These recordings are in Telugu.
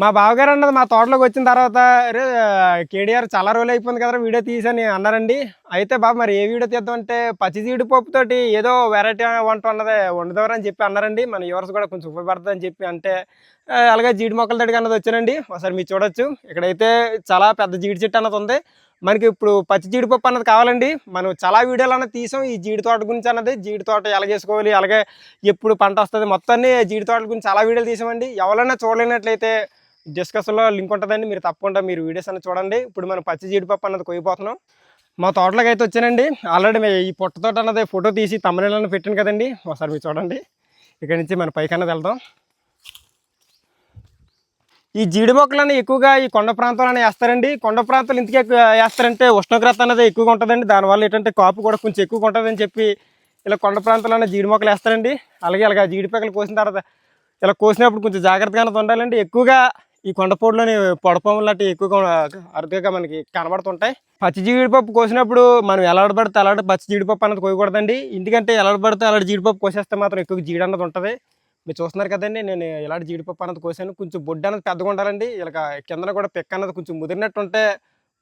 మా బావగారు అన్నది మా తోటలోకి వచ్చిన తర్వాత అరే కేడీఆర్ చాలా రోజులు అయిపోయింది కదా వీడియో తీసని అన్నారండి. అయితే బాబు మరి ఏ వీడియో తీద్దామంటే పచ్చిజీడి పచ్చి జీడిపప్పు తోటి ఏదో వెరైటీ వంట ఉన్నది వండుదామని అని చెప్పి అన్నారండి. మన యువర్స్ కూడా కొంచెం ఉపయోగపడుతుంది అని చెప్పి అంటే అలాగే జీడి మొక్కల తడికి అన్నది వచ్చానండి. ఒకసారి మీరు చూడొచ్చు. ఇక్కడైతే చాలా పెద్ద జీడి చెట్టు అన్నది ఉంది. మనకి ఇప్పుడు పచ్చి జీడిపప్పు అన్నది కావాలండి. మనం చాలా వీడియోలు అన్నది తీసాం. ఈ జీడి తోట గురించి అన్నది జీడి తోట ఎలాగేసుకోవాలి అలాగే ఎప్పుడు పంట వస్తుంది మొత్తాన్ని జీడి తోటల గురించి చాలా వీడియోలు తీసామండి. ఎవరైనా చూడలేనట్లయితే డిస్కషన్లో లింక్ ఉంటుందండి. మీరు తప్పకుండా మీరు వీడియోస్ అన్న చూడండి. ఇప్పుడు మనం పచ్చి జీడిపప్పు అన్నది కొయ్యిపోతున్నాం మా తోటలోకి అయితే వచ్చానండి. ఆల్రెడీ ఈ పొట్టతోట అన్నది ఫోటో తీసి తమిళనాడు పెట్టాను కదండి. ఒకసారి మీరు చూడండి. ఇక్కడ నుంచి మన పైకి అన్నది వెళ్దాం. ఈ జీడి మొక్కలని ఎక్కువగా ఈ కొండ ప్రాంతంలోనే వేస్తారండి. కొండ ప్రాంతాలు ఇంతకీ వేస్తారంటే ఉష్ణోగ్రత అనేది ఎక్కువగా ఉంటుందండి. దానివల్ల ఏంటంటే కాపు కూడా కొంచెం ఎక్కువగా ఉంటుందని చెప్పి ఇలా కొండ ప్రాంతాల్లోనే జీడి మొక్కలు వేస్తారండి. అలాగే అలాగే జీడిపక్కలు కోసిన తర్వాత ఇలా కోసినప్పుడు కొంచెం జాగ్రత్తగా ఉండాలండి. ఎక్కువగా ఈ కొండపోడులోని పొడపములు లాంటివి ఎక్కువగా అరుదుగా మనకి కనబడుతుంటాయి. పచ్చి జీడిపప్పు కోసినప్పుడు మనం ఎలాడబడితే అలాంటి పచ్చి జీడిపప్పు అన్నది కోయకూడదండి. ఎందుకంటే ఎలాడబడితే అలాంటి జీడిపప్పు కోసేస్తే మాత్రం ఎక్కువ జీడి అన్నది ఉంటుంది. మీరు చూస్తున్నారు కదండి నేను ఇలాంటి జీడిపప్పు అన్నది కోసాను. కొంచెం బొడ్డు అన్నది పెద్దగా ఉండాలండి. ఇలా కిందన కూడా పిక్క అన్నది కొంచెం ముదిరినట్టు ఉంటే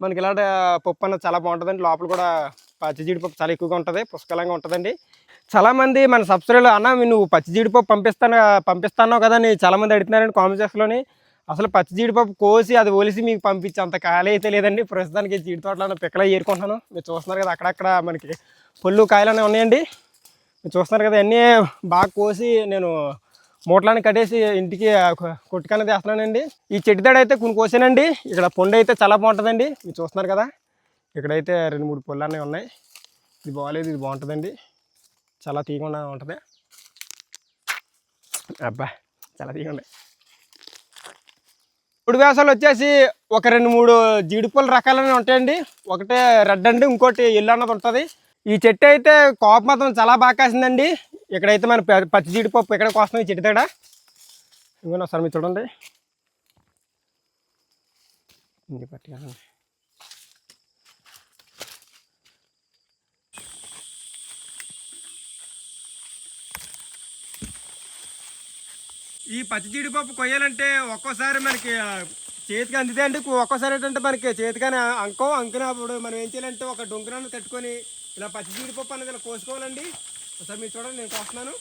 మనకి ఇలాంటి పప్పు అన్నది చాలా బాగుంటుందండి. లోపల కూడా పచ్చి జీడిపప్పు చాలా ఎక్కువగా ఉంటుంది పుష్కలంగా ఉంటుందండి. చాలామంది మన సబ్స్క్రైబర్లు అన్న నువ్వు పచ్చి జీడిపప్పు పంపిస్తాను పంపిస్తాను కదా అని చాలామంది అడుగుతున్నారండి కామెంట్ సెక్షన్లోని. అసలు పచ్చి జీడిపప్పు కోసి అది ఒలిసి మీకు పంపించే అంత ఖాళీ అయితే లేదండి. ప్రస్తుతానికి జీడి తోటలో పిక్కల ఏరుకుంటున్నాను. మీరు చూస్తున్నారు కదా అక్కడక్కడ మనకి పళ్ళు కాయలు అనేవి ఉన్నాయండి. మీరు చూస్తున్నారు కదా అన్నీ బాగా కోసి నేను మూటలను కట్టేసి ఇంటికి కొట్టుకనే తెస్తున్నానండి. ఈ చెట్టు దాడు అయితే కొన్ని కోసానండి. ఇక్కడ పొండు అయితే చాలా బాగుంటుందండి. మీరు చూస్తున్నారు కదా ఇక్కడైతే రెండు మూడు పళ్ళు అనేవి ఉన్నాయి. ఇది బాగాలేదు ఇది బాగుంటుందండి. చాలా తీయకుండా ఉంటుంది. అబ్బా చాలా తీయకుండా ఉన్నాయి ఇప్పుడు వేసాలు వచ్చేసి ఒక రెండు మూడు జీడిపూల రకాలనే ఉంటాయండి. ఒకటే రెడ్ అండి ఇంకోటి ఎల్లు అన్నది ఉంటుంది. ఈ చెట్టు అయితే కోప మాత్రం చాలా బాగా కాసిందండి. ఇక్కడైతే మన పచ్చి జీడిపప్పు ఇక్కడ కోస్తాం ఈ చెట్టు దగ్గర? ఇంకొన ఒకసారి మీరు చూడండి. ఇది పట్టుకెళ్ళండి ఈ పచ్చి జీడిపప్పు కొయ్యాలంటే ఒక్కోసారి మనకి చేతికి అందితే అండి ఒక్కోసారి ఏంటంటే మనకి చేతికని అంకో అంకినప్పుడు మనం ఏం చేయాలంటే ఒక డొంకరాన్ని కట్టుకొని ఇలా పచ్చి జీడిపప్పు అనేది ఇలా కోసుకోవాలండి. ఒకసారి మీరు చూడండి నేను కోస్తున్నాను.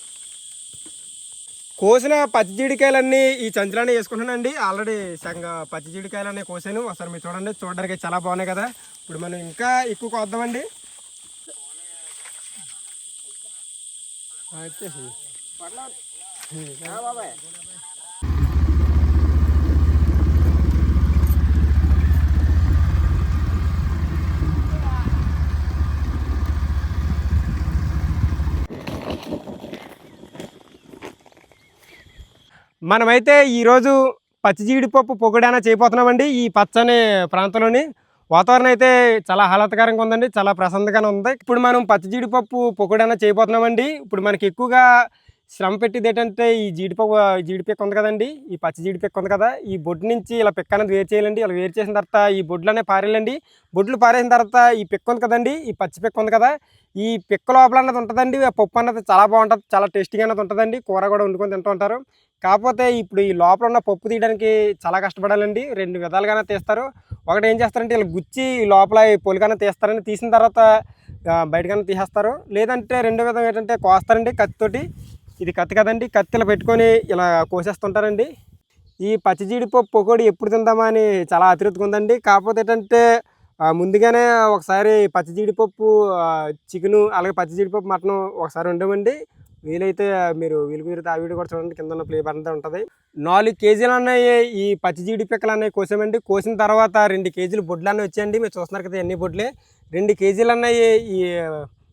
కోసిన పచ్చి జీడికాయలన్నీ ఈ చంచులన్నీ వేసుకుంటున్నానండి. ఆల్రెడీ సంగ పచ్చి జీడికాయలన్నీ కోసాను. ఒకసారి మీరు చూడండి చూడడానికి చాలా బాగున్నాయి కదా. ఇప్పుడు మనం ఇంకా ఎక్కువ కోద్దామండి. ఆ, మనమైతే ఈరోజు పచ్చి జీడిపప్పు పొగడాన చేయబోతున్నామండి ఈ పచ్చని ప్రాంతంలోని. వాతావరణం అయితే చాలా ఆహ్లాదకరంగా ఉందండి చాలా ప్రశాంతంగా ఉంది. ఇప్పుడు మనం పచ్చి జీడిపప్పు పొగడాన చేయబోతున్నామండి ఇప్పుడు మనకి ఎక్కువగా శ్రమ పెట్టింది ఏంటంటే ఈ జీడిపప్పు జీడిపిక్క ఉంది కదండి. ఈ పచ్చి జీడిపిక్క ఉంది కదా. ఈ బొడ్డు నుంచి ఇలా పిక్క అనేది వేరు చేయాలండి. ఇలా వేరు చేసిన తర్వాత ఈ బొడ్లనే పారేయాలండి. బొడ్లు పారేసిన తర్వాత ఈ పిక్క ఉంది కదండి. ఈ పచ్చి పిక్క ఉంది కదా. ఈ పిక్క లోపల అన్నది ఉంటుందండి. ఆ పప్పు అన్నది చాలా బాగుంటుంది. చాలా టేస్టీగా అన్నది ఉంటుందండి. కూర కూడా వండుకొని తింటూ ఉంటారు. కాకపోతే ఇప్పుడు ఈ లోపల ఉన్న పప్పు తీయడానికి చాలా కష్టపడాలండి. రెండు విధాలుగానే తీస్తారు. ఒకటి ఏం చేస్తారంటే ఇలా గుచ్చి లోపల ఈ పొలిగానే తీస్తారండి. తీసిన తర్వాత బయటకన్నా బయటగానే తీసేస్తారు. లేదంటే రెండో విధం ఏంటంటే కోస్తారండి కత్తితోటి. ఇది కత్తి కదండి కత్తిలో పెట్టుకొని ఇలా కోసేస్తుంటారండి. ఈ పచ్చి జీడిపప్పు పొకోడి ఎప్పుడు తిందామా అని చాలా ఆతృతగా ఉందండి. కాకపోతే ఏంటంటే ముందుగానే ఒకసారి పచ్చి జీడిపప్పు చికెను అలాగే పచ్చి జీడిపప్పు మటన్ ఒకసారి ఉండమండి వీలైతే మీరు వీలు కుదిరితే ఆ వీడియో కూడా చూడండి కింద ఉన్న ప్లే బటన్ ఉంటుంది. నాలుగు కేజీలు అన్నాయి ఈ పచ్చి జీడి పిక్కలు అన్నాయి కోసామండి. కోసిన తర్వాత రెండు కేజీలు బొడ్లు అన్నీ వచ్చాయండి. మీరు చూస్తున్నారు కదా ఎన్ని బొడ్లే. రెండు కేజీలు అన్నాయి ఈ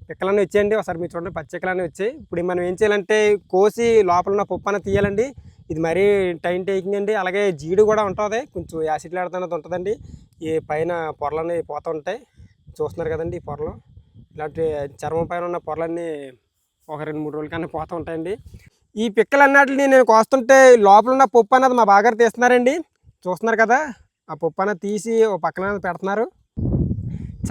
పిక్కలన్నీ వచ్చాయండి. ఒకసారి మీరు చూడండి. పచ్చిక్కలన్నీ వచ్చాయి. ఇప్పుడు మనం ఏం చేయాలంటే కోసి లోపల ఉన్న పప్పు అన్న తీయాలండి. ఇది మరీ టైం టేకింగ్ అండి. అలాగే జీడు కూడా ఉంటుంది. కొంచెం యాసిడ్ ఆడుతున్నది ఉంటుందండి. ఈ పైన పొరలన్నీ పోతూ ఉంటాయి. చూస్తున్నారు కదండి ఈ పొరలు. ఇలాంటి చర్మం పైన ఉన్న పొరలన్నీ ఒక రెండు మూడు రోజుల కన్నా పోతూ ఉంటాయండి. ఈ పిక్కలు అన్నట్లు నేను కోస్తుంటే లోపల ఉన్న పప్పు అన్నది మా బాగారు తీస్తున్నారండి. చూస్తున్నారు కదా? ఆ పప్పు అన్నది తీసి ఒక పక్కన పెడుతున్నారు.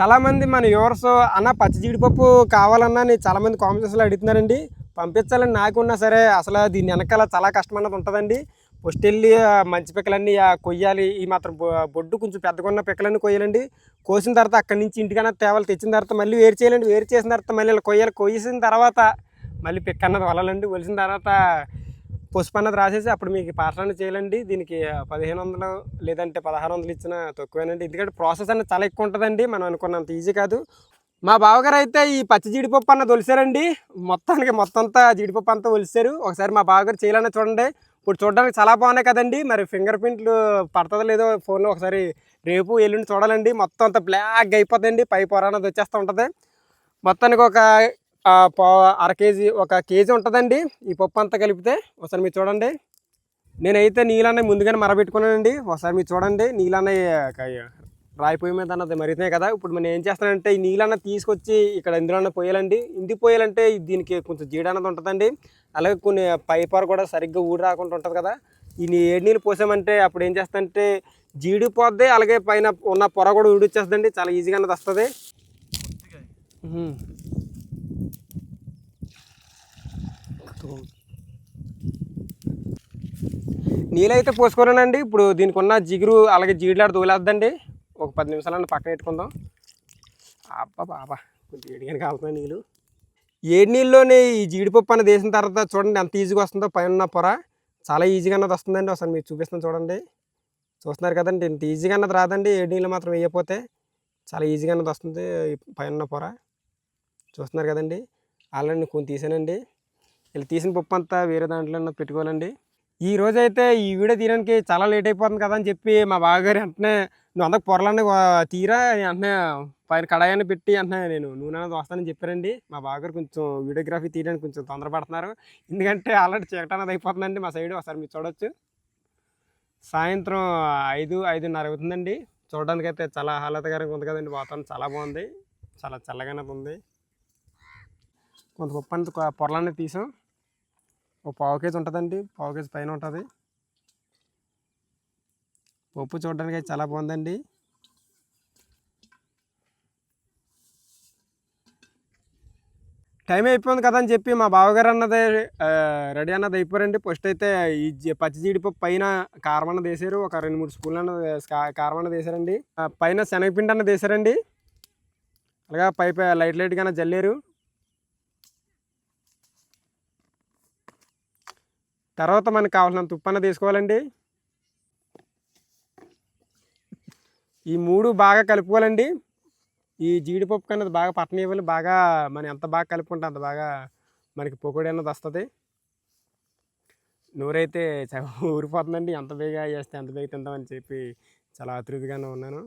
చాలామంది మన యువర్స్ అన్న పచ్చి జీడిపప్పు కావాలన్నా చాలామంది కామెంట్స్లో అడుగుతున్నారండి. పంపించాలని నాకున్నా సరే అసలు దీని వెనకాల చాలా కష్టం అన్నది ఉంటుందండి. ఫస్ట్ వెళ్ళి ఆ మంచి పిక్కలన్నీ ఆ కొయ్యాలి. ఈ మాత్రం బొ- బొడ్డు కొంచెం పెద్దగా ఉన్న పిక్కలన్నీ కొయ్యాలండి. కోసిన తర్వాత అక్కడి నుంచి ఇంటికన్నా తేవాలి తెచ్చిన తర్వాత మళ్ళీ వేరు చేయాలండి. వేరు చేసిన తర్వాత మళ్ళీ కొయ్యాలి. కొయ్యేసిన తర్వాత మళ్ళీ పిక్క అన్నది వలాలండి. వలిసిన తర్వాత పసుపు అన్నది రాసేసి అప్పుడు మీకు పాటలను చేయాలండి. దీనికి పదిహేను వందలు లేదంటే పదహారు వందలు ఇచ్చిన తక్కువేనండి. ఎందుకంటే ప్రాసెస్ అనేది చాలా ఎక్కువ ఉంటుందండి. మనం అనుకున్నంత ఈజీ కాదు. మా బావగారు అయితే ఈ పచ్చి జీడిపప్పు అన్న తొలిసారండి మొత్తానికి మొత్తం అంతా జీడిపప్పు అంతా ఒలిసారు. ఒకసారి మా బావగారు చేయాలన్నా చూడండి. ఇప్పుడు చూడడానికి చాలా బాగున్నాయి కదండి. మరి ఫింగర్ ప్రింట్లు పడుతుందో లేదో ఫోన్లో ఒకసారి రేపు ఎల్లుండి చూడాలండి. మొత్తం అంతా బ్లాక్ అయిపోతుందండి పై పొర అనేది వచ్చేస్తూ ఉంటుంది. మొత్తానికి ఒక అర కేజీ ఒక కేజీ ఉంటుందండి. ఈ పప్పు అంతా కలిపితే ఒకసారి మీరు చూడండి. నేనైతే నీళ్ళన్న ముందుగానే మరబెట్టుకున్నానండి. ఒకసారి మీరు చూడండి. నీళ్ళన్న రాయి పొయ్యి మీద అన్నది మరుగుతున్నాయి కదా. ఇప్పుడు మనం ఏం చేస్తానంటే ఈ నీళ్ళన్న తీసుకొచ్చి ఇక్కడ ఇందులో పోయాలండి. ఇంటికి పోయాలంటే దీనికి కొంచెం జీడ అన్నది ఉంటుందండి. అలాగే కొన్ని పై పొర కూడా సరిగ్గా ఊడి రాకుండా ఉంటుంది కదా. ఈ ఏడు నీళ్ళు పోసామంటే అప్పుడు ఏం చేస్తానంటే జీడిపోద్ది. అలాగే పైన ఉన్న పొర కూడా ఊడిచ్చేస్తుందండి. చాలా ఈజీగా అన్నది వస్తుంది. నీళ్ళైతే పోసుకోరానండి. ఇప్పుడు దీనికి ఉన్న జిగురు అలాగే జీడిలాడు తోలేద్దండి. ఒక పది నిమిషాలన్నా పక్కన పెట్టుకుందాం. అబ్బా బాబా కొంచెం వేడిగానే కాలుతున్నాయి నీళ్ళు. ఏడు నీళ్ళలోనే ఈ జీడిపప్పు అనేది వేసిన తర్వాత చూడండి ఎంత ఈజీగా వస్తుందో పైన ఉన్న పొర. చాలా ఈజీగా అన్నది వస్తుందండి. ఒకసారి మీకు చూపిస్తాను చూడండి. చూస్తున్నారు కదండి ఇంత ఈజీగా అన్నది రాదండి. ఏడు నీళ్ళు మాత్రం వేయకపోతే చాలా ఈజీగా అన్నది వస్తుంది పైన ఉన్న పొర. చూస్తున్నారు కదండి. ఆల్రెడీ నేను కొన్ని తీసానండి. ఇలా తీసిన పప్పు అంతా వేరే దాంట్లో పెట్టుకోవాలండి. ఈ రోజు అయితే ఈ వీడియో తీయడానికి చాలా లేట్ అయిపోతుంది కదా అని చెప్పి మా బావగారు వెంటనే నువ్వు అందరికి పొరలన్నీ తీరా వెంటనే పైన కడాయాన్ని పెట్టి వెంటనే నేను నూనె అనేది వస్తానని చెప్పారండి. మా బావగారు కొంచెం వీడియోగ్రఫీ తీయడానికి కొంచెం తొందరపడుతున్నారు. ఎందుకంటే ఆల్రెడీ చీకట అనేది అయిపోతుందండి మా సైడ్. ఒకసారి మీరు చూడొచ్చు. సాయంత్రం ఐదు ఐదున్నర అవుతుందండి. చూడడానికి అయితే చాలా ఆహ్లాదకరంగా ఉంది కదండి. వాతావరణం చాలా బాగుంది. చాలా చల్లగానే ఉంది. కొంత పప్పు పొరలన్నీ తీసాం. ఓ పావు కేజీ ఉంటుందండి. పావు కేజీ పైన ఉంటుంది. పప్పు చూడడానికి అయితే చాలా బాగుందండి. టైం అయిపోయింది కదా అని చెప్పి మా బావగారు అన్నది రెడీ అన్నది అయిపోయారండి. ఫస్ట్ అయితే ఈ జీ- పచ్చి జీడిపప్పు పైన కారం అన్నది వేసారు. ఒక రెండు మూడు స్పూన్లు అన్నది కా- కారం అన్నది వేసారండి. పైన శనగపిండి అన్నది వేసారండి. అలాగా పై లైట్ లైట్గా జల్లేరు. తర్వాత మనకు కావాల్సినంత ఉప్పు అన్న తీసుకోవాలండి. ఈ మూడు బాగా కలుపుకోవాలండి. ఈ జీడిపప్పు కన్నది బాగా పట్టనివ్వాలి బాగా మనం ఎంత బాగా కలుపుకుంటే అంత బాగా మనకి పొకోడి అన్నది వస్తుంది. నూరైతే ఊరిపోతుందండి. ఎంత బేగా చేస్తే ఎంత బేగా తిందామని చెప్పి చాలా ఆతృతగానే ఉన్నాను.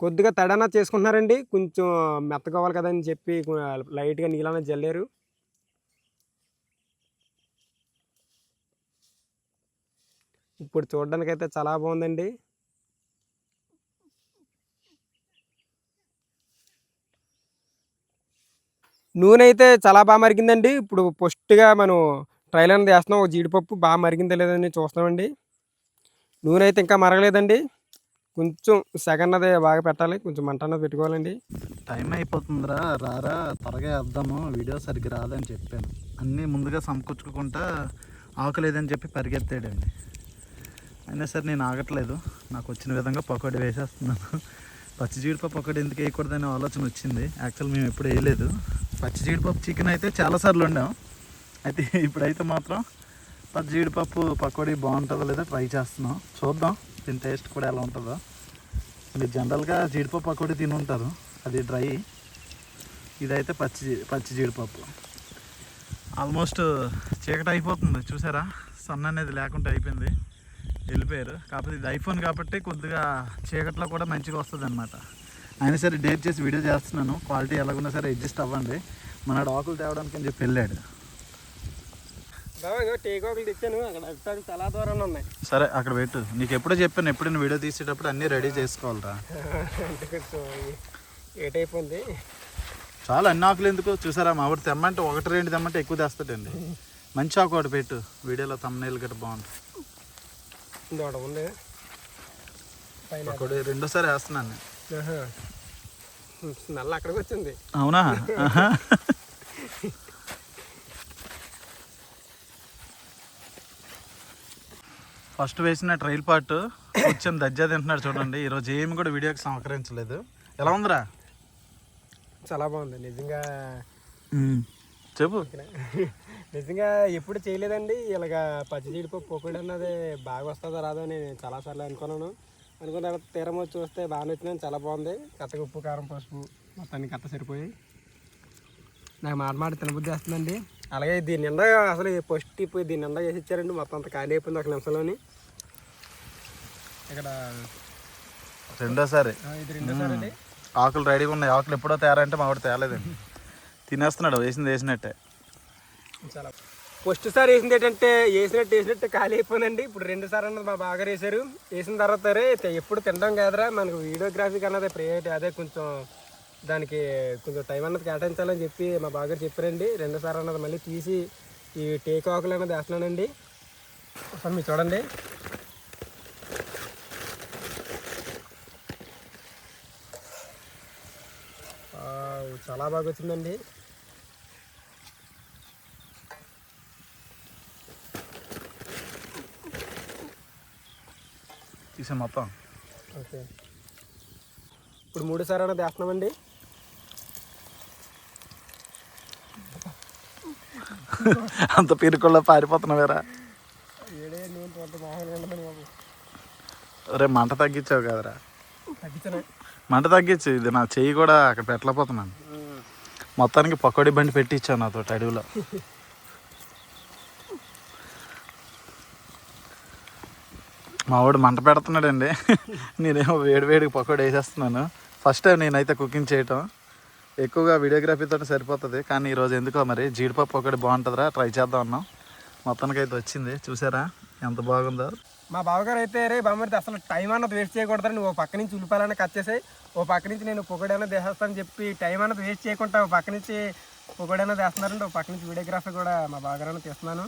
కొద్దిగా తడనా చేసుకుంటున్నారండి. కొంచెం మెత్తకోవాలి కదని చెప్పి లైట్గా నీళ్ళన జల్లారు. ఇప్పుడు చూడడానికైతే అయితే చాలా బాగుందండి. నూనె అయితే చాలా బాగా మరిగిందండి. ఇప్పుడు ఫస్ట్గా మనం ట్రైల్ అనేది వేస్తున్నాం. ఒక జీడిపప్పు బాగా మరిగిందా లేదని చూస్తామండి నూనె అయితే ఇంకా మరగలేదండి. కొంచెం సెకండ్ అదే బాగా పెట్టాలి. కొంచెం మంట అన్నది పెట్టుకోవాలండి. టైం అయిపోతుందిరా. రారా త్వరగా వేద్దాము. వీడియో సరిగ్గా రాదని చెప్పాను. అన్నీ ముందుగా సమకూర్చుకుంటా ఆకలేదని చెప్పి పరిగెత్తాడండి అయినా సరే నేను ఆగట్లేదు. నాకు వచ్చిన విధంగా పకోడీ వేసేస్తున్నాను. పచ్చి జీడిపప్పు ఒకటి ఎందుకు వేయకూడదనే ఆలోచన వచ్చింది. యాక్చువల్ మేము ఎప్పుడు వేయలేదు. పచ్చి జీడిపప్పు చికెన్ అయితే చాలాసార్లు వండాం. అయితే ఇప్పుడైతే మాత్రం జీడిపప్పు పకోడీ బాగుంటుందో లేదో ట్రై చేస్తున్నాం. చూద్దాం దీని టేస్ట్ కూడా ఎలా ఉంటుందో. మీరు జనరల్గా జీడిపప్పు పకోడీ తిని ఉంటారు. అది డ్రై. ఇదైతే పచ్చి పచ్చి జీడిపప్పు. ఆల్మోస్ట్ చీకటి అయిపోతుంది చూసారా? సన్ అనేది లేకుండా అయిపోయింది. వెళ్ళిపోయారు. కాకపోతే ఇది ఐఫోన్ కాబట్టి కొద్దిగా చీకట్లో కూడా మంచిగా వస్తుంది అనమాట అయినా సరే డేట్ చేసి వీడియో చేస్తున్నాను. క్వాలిటీ ఎలాగున్నా సరే అడ్జస్ట్ అవ్వండి. మన ఆకులు తేవడానికి అని చెప్పి వెళ్ళాడు బాబా టేకోకులు తెచ్చాను అక్కడ అభిప్రాయం చాలా దూరం ఉన్నాయి సరే అక్కడ పెట్టు. నీకు ఎప్పుడో చెప్పాను ఎప్పుడైనా వీడియో తీసేటప్పుడు అన్నీ రెడీ చేసుకోవాలిరా. చాలా అన్ని ఆకులు ఎందుకు చూసారా మా ఆవిడ తెమ్మంటే ఒకటి రెండు తెమ్మంటే ఎక్కువ తెస్తాడండి. మంచి ఆకు ఒకటి పెట్టు. వీడియోలో తమ్మనేలు గట్రా బాగుంటుంది. ఒకటి రెండోసారి వేస్తున్నాను. నల్ల అక్కడికి వచ్చింది. అవునా? ఫస్ట్ వేసిన ట్రైల్ పార్ట్ కొంచెం దజ్జా తింటున్నాడు చూడండి. ఈరోజు ఏమి కూడా వీడియోకి సహకరించలేదు. ఎలా ఉందిరా? చాలా బాగుంది. నిజంగా చెప్పు. నిజంగా ఎప్పుడు చేయలేదండి. ఇలాగ పచ్చి జీడిపప్పు పొక్కడు అన్నది బాగా వస్తుందో రాదో అని నేను చాలాసార్లు అనుకున్నాను. అనుకున్న తర్వాత తీరం వచ్చి చూస్తే బాగానే వచ్చిందని చాలా బాగుంది. కత్తగా ఉప్పు కారం పసుపు మొత్తానికి కట్ట సరిపోయాయి. నాకు మాట మాట తినబుద్ధి వేస్తుందండి అలాగే దీని నిండా అసలు ఫస్ట్ ఇప్పుడు దీని నిండా వేసి ఇచ్చారండి. మొత్తం అంత ఖాళీ అయిపోయింది ఒక నిమిషంలోని. ఇక్కడ రెండోసారి. ఆ, ఇది రెండోసారి అండి. ఆకులు రెడీగా ఉన్నాయి. ఆకులు ఎప్పుడో తేరంటే మా వాడు తేలేదండి. తినేస్తున్నాడు. వేసింది వేసినట్టే. చాలా. ఫస్ట్ సారి వేసింది ఏంటంటే వేసినట్టు వేసినట్టు ఖాళీ అయిపోయిందండి ఇప్పుడు రెండు సార్లు అన్నది మా బాగా వేసారు వేసిన తర్వాత ఎప్పుడు తినడం కాదురా. మనకు వీడియోగ్రఫీకి అన్నది ప్రియారిటీ అదే కొంచెం దానికి కొంచెం టైం అన్నది కేటాయించాలని చెప్పి మా బాగా చెప్పారండి. రెండు సార్లు అన్నది మళ్ళీ తీసి ఈ టేక్ ఆకులు అన్నది వేస్తున్నానండి. ఒకసారి మీరు చూడండి. చాలా బాగా వచ్చిందండి తీసే మొత్తం ఓకే. ఇప్పుడు మూడు సార్ అన్నది వేస్తున్నామండి. అంత పీరుకుల్లో పారిపోతున్నావేరా? రే మంట తగ్గించావు కదరా. మంట తగ్గించు ఇది నా చెయ్యి కూడా అక్కడ పెట్టలేకపోతున్నాను. మొత్తానికి పకోడీ బండి పెట్టి ఇచ్చాను నాతో అడవిలో. మా వాడు మంట పెడుతున్నాడండి. నేనేమో వేడి వేడికి పకోడీ వేసేస్తున్నాను. ఫస్ట్ టైం నేనైతే కుకింగ్ చేయటం. ఎక్కువగా వీడియోగ్రఫీతో సరిపోతుంది. కానీ ఈరోజు ఎందుకో మరి జీడిపప్పు ఒకటి బాగుంటుందిరా ట్రై చేద్దాం అన్నాం. మొత్తానికి అయితే వచ్చింది. చూసారా? ఎంత బాగుందో. మా బావగారు అయితే రే బామ్మడితే అసలు టైం అన్నది వేస్ట్ చేయకూడదని నువ్వు ఓ పక్క నుంచి ఉల్లిపాయలన్నా కట్ చేసాయి ఓ పక్క నుంచి నేను పొగడి అన్నది వేసేస్తానని చెప్పి టైం అన్నది వేస్ట్ చేయకుండా ఓ పక్క నుంచి పొగడి అన్నది వేస్తున్నారండి ఓ పక్క నుంచి వీడియోగ్రఫీ కూడా మా బావగారు తీస్తున్నాను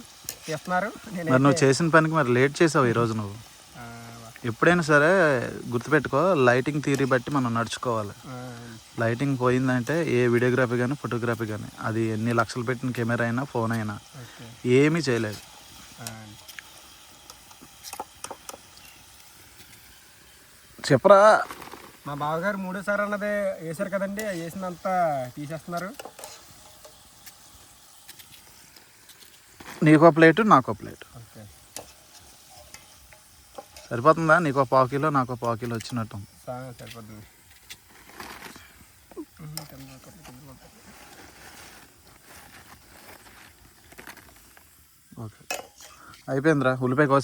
తీస్తున్నారు. నేను మరి నువ్వు చేసిన పనికి మరి లేట్ చేసావు ఈరోజు నువ్వు. ఎప్పుడైనా సరే గుర్తుపెట్టుకో లైటింగ్ థియరీ బట్టి మనం నడుచుకోవాలి. లైటింగ్ పోయిందంటే ఏ వీడియోగ్రఫీ కానీ ఫోటోగ్రఫీ కానీ అది ఎన్ని లక్షలు పెట్టిన కెమెరా అయినా ఫోన్ అయినా ఏమీ చేయలేదు. చెప్పరా? మా బావగారు మూడోసారి అన్నది వేశారు కదండి ఆ వేసిందంతా తీసేస్తున్నారు. నీకో ప్లేటు నాకో ప్లేట్. ఓకే. సరిపోతుందా? నీకో పావు కిలో నాకో పావు కిలో వచ్చినట్టు. సరిపోతుంది. ఓకే. అయిపోయిందిరా. ఉల్లిపాయకి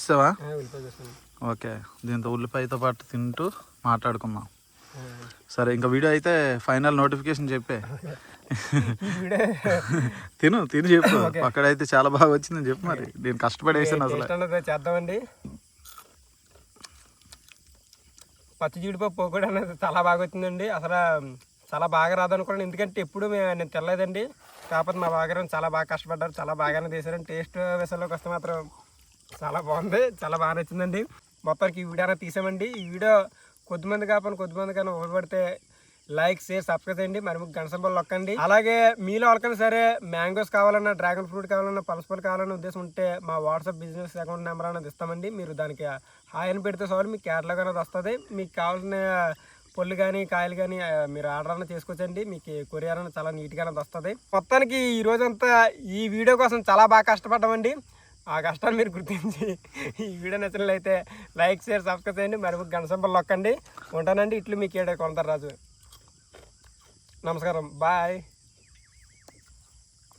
చేస్తాను ఓకే దీంతో ఉల్లిపాయతో పాటు తింటూ మాట్లాడుకుందాం. సరే ఇంకా వీడియో అయితే ఫైనల్ నోటిఫికేషన్ చెప్పే. తిను తిని చెప్పు. అక్కడైతే చాలా బాగా వచ్చిందని చెప్పు మరి. నేను కష్టపడి వేసాను అసలు. చేద్దామండి. పచ్చి జీడిపప్పు కూడా అనేది చాలా బాగా వచ్చిందండి. అసలు చాలా బాగా రాదనుకున్నాను. ఎందుకంటే ఎప్పుడు నేను తెల్లలేదండి కాకపోతే మా బాగారు చాలా బాగా కష్టపడ్డారు. చాలా బాగానే తీసారు టేస్ట్ విషయంలోకి వస్తే మాత్రం చాలా బాగుంది. చాలా బాగా నచ్చిందండి. మొత్తానికి ఈ వీడియో తీసామండి ఈ వీడియో కొద్దిమంది కాపని కొద్దిమంది కానీ ఉపయోగపడితే లైక్ షేర్ సబ్స్క్రైబ్ చేయండి. మరి మీకు గణసంబలు నొక్కండి అలాగే మీలో వాళ్ళకైనా సరే మ్యాంగోస్ కావాలన్నా డ్రాగన్ ఫ్రూట్ కావాలన్నా పనసపళ్ళు కావాలన్న ఉద్దేశం ఉంటే మా వాట్సాప్ బిజినెస్ అకౌంట్ నెంబర్ అనేది ఇస్తామండి. మీరు దానికి హాయ్ అని పెడితే చాలు మీకు క్యాటలాగ్ అనేది వస్తుంది. మీకు కావాల్సిన పళ్ళు కానీ కాయలు కానీ మీరు ఆర్డర్ అన్న చేసుకోవచ్చండి. మీకు కొరియర్ అన్న చాలా నీట్గా అనేది వస్తుంది. మొత్తానికి ఈ రోజంతా ఈ వీడియో కోసం చాలా బాగా కష్టపడ్డామండి. ఆ కష్టాన్ని మీరు గుర్తించి ఈ వీడియో నచ్చినట్లయితే లైక్ షేర్ సబ్స్క్రైబ్ చేయండి. మరి గంట సింబల్ నొక్కండి ఉంటానండి. ఇట్లు మీకు ఏడే కొందరు రాజు. నమస్కారం. బాయ్.